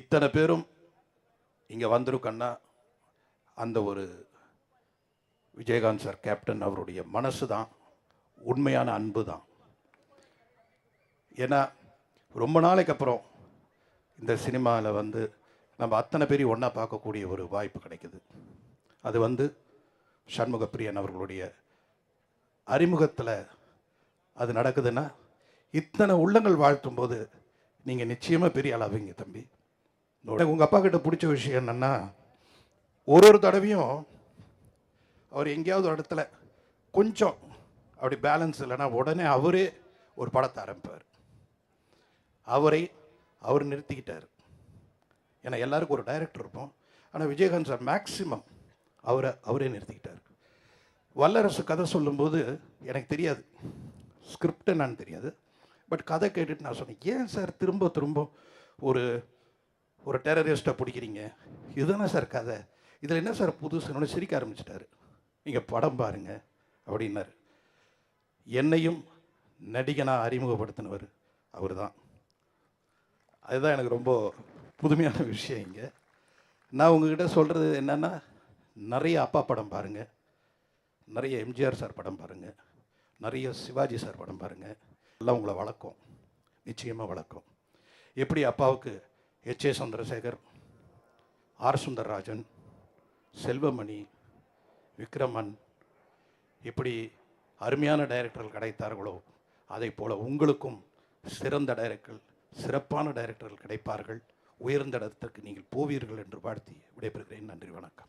இத்தனை பேரும் இங்கே வந்திருக்கன்னா அந்த ஒரு விஜயகாந்த் சார் கேப்டன் அவருடைய மனசு தான் உண்மையான அன்பு தான். ஏன்னா ரொம்ப நாளைக்கு அப்புறம் இந்த சினிமாவில் வந்து நம்ம அத்தனை பேரையும் ஒன்றா பார்க்கக்கூடிய ஒரு வாய்ப்பு கிடைக்குது. அது வந்து சண்முக பிரியன் அவர்களுடைய அறிமுகத்தில் அது நடக்குதுன்னா இத்தனை உள்ளங்கள் வாழ்த்தும் போது நீங்கள் நிச்சயமாக பெரிய அளவிங்க தம்பி. உங்கள் அப்பா கிட்ட பிடிச்ச விஷயம் என்னென்னா ஒரு ஒரு தடவையும் அவர் எங்கேயாவது ஒரு இடத்துல கொஞ்சம் அப்படி பேலன்ஸ் இல்லைன்னா உடனே அவரே ஒரு படத்தை ஆரம்பிப்பார். அவரை அவர் நிறுத்திக்கிட்டார். ஏன்னா எல்லாருக்கும் ஒரு டைரக்டர் இருப்போம். ஆனால் விஜயகாந்த் சார் மேக்ஸிமம் அவரை அவரே நிறுத்திக்கிட்டார். வல்லரசு கதை சொல்லும்போது எனக்கு தெரியாது. ஸ்கிரிப்ட் என்னன்னு தெரியாது. பட் கதை கேட்டுட்டு நான் சொன்னேன் ஏன் சார் திரும்ப திரும்ப ஒரு ஒரு டெரரிஸ்ட்டை பிடிக்கிறீங்க. இதுதானே சார் கதை? இதில் என்ன சார் புதுசுன்னு சிரிக்க ஆரம்பிச்சிட்டாரு. நீங்கள் படம் பாருங்க அப்படின்னாரு. என்னையும் நடிகனாக அறிமுகப்படுத்தினவர் அவர் தான் அதுதான் எனக்கு ரொம்ப புதுமையான விஷயம் இங்கே. நான் உங்ககிட்ட சொல்கிறது என்னென்னா நிறைய அப்பா படம் பாருங்கள் நிறைய எம்ஜிஆர் சார் படம் பாருங்கள் நிறைய சிவாஜி சார் படம் பாருங்கள் எல்லாம் உங்களை வளர்க்கும். நிச்சயமாக வளர்க்கும். எப்படி அப்பாவுக்கு H A Chandrasekhar R Sundarrajan Selvamani Vikraman இப்படி அருமையான டைரக்டர்கள் கிடைத்தார்களோ அதை போல உங்களுக்கும் சிறந்த டைரக்டர்கள் சிறப்பான டைரக்டர்கள் கிடைப்பார்கள். உயர்ந்த இடத்திற்கு நீங்கள் போவீர்கள் என்று வாழ்த்தி விடைபெறுகிறேன். நன்றி வணக்கம்.